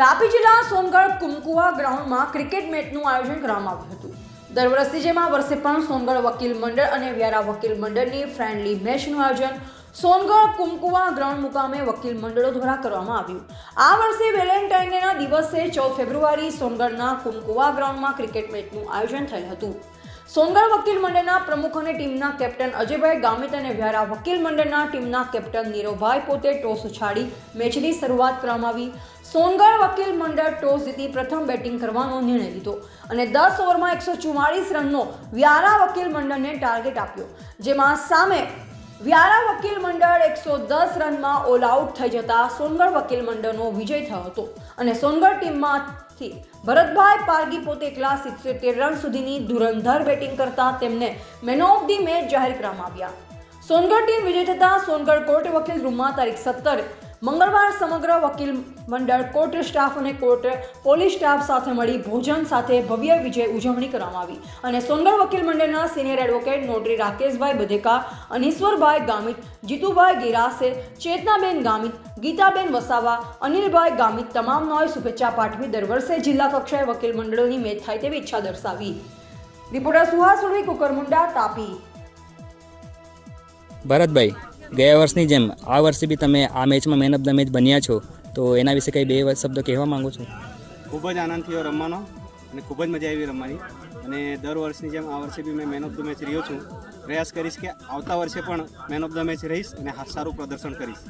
તાપી જિલ્લા સોનગઢ કુમકુવા ગ્રાઉન્ડમાં ક્રિકેટ મેચનું આયોજન કરવામાં આવ્યું હતું. દર વર્ષે જેમાં વર્ષે પણ સોનગઢ વકીલ મંડળ અને વ્યારા વકીલ મંડળની ફ્રેન્ડલી મેચનું આયોજન સોનગઢ કુમકુવા ગ્રાઉન્ડ મુકામે વકીલ મંડળો દ્વારા કરવામાં આવ્યું. આ વર્ષે વેલેન્ટાઇન ડેના દિવસે ચૌદ ફેબ્રુઆરી સોનગઢના કુમકુવા ગ્રાઉન્ડમાં ક્રિકેટ મેચનું આયોજન થયું હતું. સોનગઢ વકીલ મંડળના પ્રમુખ અને ટીમના કેપ્ટન અજયભાઈ ગામિત અને વ્યારા વકીલ મંડળના ટીમના કેપ્ટન નીરવભાઈ પોતે ટોસ ઉછાડી મેચની શરૂઆત કરવામાં આવી સોનગઢ વકીલ મંડળ ટોસ જીતી પ્રથમ બેટિંગ કરવાનો નિર્ણય લીધો અને દસ ઓવરમાં એકસો ચુમ્માળીસ રનનો વ્યારા વકીલ મંડળને ટાર્ગેટ આપ્યો, જેમાં સામે વ્યારા વકીલ મંડળ એકસો દસ રનમાં ઓલ આઉટ થઈ જતા સોનગઢ વકીલ મંડળનો વિજય થયો હતો અને સોનગઢ ટીમમાંથી ભરતભાઈ પારગી પોતે એકલા સિત્તેર રન સુધીની ધુરંધર બેટિંગ કરતા તેમને મેન ઓફ ધી મેચ જાહેર કરવામાં આવ્યા. સોનગઢ ટીમ વિજય થતાં સોનગઢ કોર્ટ વકીલ રૂમમાં તારીખ સત્તર. મંગળવાર સમગ્ર વકીલ મંડળ કોર્ટ સ્ટાફ અને કોર્ટ પોલીસ સ્ટાફ સાથે મળી ભોજન સાથે ભવ્ય વિજય ઉજવણી કરવામાં આવી. અને સોનગઢ વકીલ મંડળના senior advocate notary Rakeshbhai Badheka, Anishwarbhai Gamit, Jitubhai Girase, Chetanaben Gamit Gitaben Vasava Anilbhai Gamit તમામનોએ શુભેચ્છા પાઠવી દર વર્ષે જિલ્લા કક્ષાએ વકીલ મંડળોની મેચ થાય તેવી ઈચ્છા દર્શાવી. રિપોર્ટર સુહાસ ઉર્વી કુકરમુંડા તાપી. ભરતભાઈ ગયા વર્ષની જેમ આ વર્ષે બી તમે આ મેચમાં મેન ઓફ ધ મેચ બન્યા છો તો એના વિશે કંઈ બે શબ્દો કહેવા માંગો છો? ખૂબ જ આનંદ થયો રમવાનો અને ખૂબ જ મજા આવી રમવાની. અને દર વર્ષની જેમ આ વર્ષે બી મેં મેન ઓફ ધ મેચ રહ્યો છું. પ્રયાસ કરીશ કે આવતા વર્ષે પણ મેન ઓફ ધ મેચ રહીશ અને સારું પ્રદર્શન કરીશ.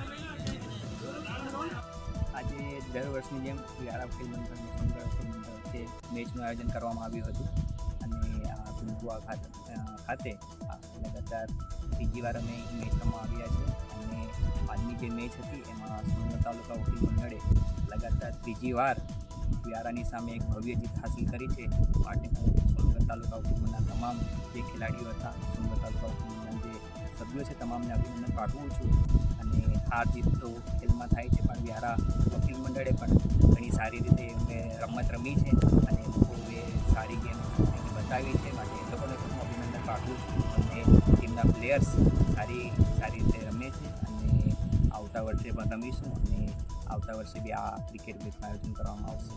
દર વર્ષની જેમ વ્યારા વકીલ મંડળ અને સુંદર મંડળ વચ્ચે મેચનું આયોજન કરવામાં આવ્યું હતું અને આ ખાતે ખાતે લગાતાર ત્રીજી વાર અમે મેચ રમવા આવ્યા છે અને આજની જે મેચ હતી એમાં સુરત તાલુકા વકીલ મંડળે લગાતાર ત્રીજી વાર વ્યારાની સામે એક ભવ્ય જીત હાંસલ કરી છે. માટે હું સોનગઢ તાલુકા વકીલ મંડળના તમામ જે ખેલાડીઓ હતા સોનગઢ તાલુકા વકીલ મંડળ જે સભ્યો છે તમામને અભિનંદન પાઠવું છું. અને હાર જીત તો ખેલમાં થાય છે, પણ વ્યારા વકીલ મંડળે પણ ઘણી સારી રીતે એમને રમત રમી છે અને લોકોએ સારી ગેમ બતાવી છે. માટે એ લોકોને હું અભિનંદન પાઠવું છું. અને ટીમના પ્લેયર્સ સારી સારી રીતે રમે છે અને આવતા વર્ષે પણ રમીશું અને આવતા વર્ષે બી આ ક્રિકેટ મેચનું આયોજન કરવામાં આવશે.